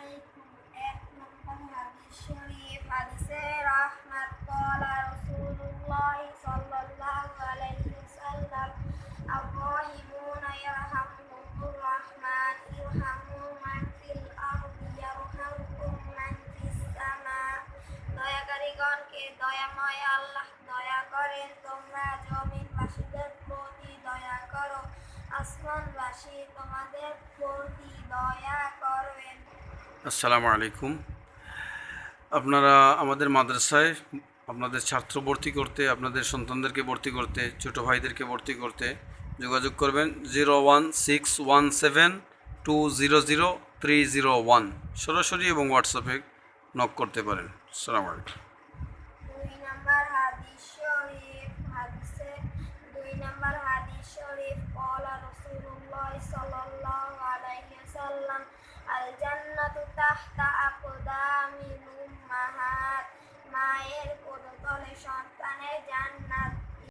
আলাইকুম এক নম্বর হাদিস শরীফ হাদিসে রাহমাত قال رسول الله صلى الله عليه وسلم الراحمون يرحمهم الرحمن ارحموا من في الأرض يرحمكم من في السماء দয়াকারীগণকে দয়াময় আল্লাহ দয়া করেন তোমরা জমিনবাসীদের প্রতি দয়া করো আসমানবাসী তোমাদের প্রতি দয়া করবেন আসসালামু আলাইকুম। আপনারা আমাদের মাদ্রাসায় আপনাদের ছাত্র ভর্তি করতে, আপনাদের সন্তানদেরকে ভর্তি করতে, ছোট ভাইদেরকে ভর্তি করতে যোগাযোগ করবেন zero one six one seven two zero zero three zero one. সরাসরি এবং হোয়াটসঅ্যাপে নক করতে পারেন। আসসালামু আলাইকুম। and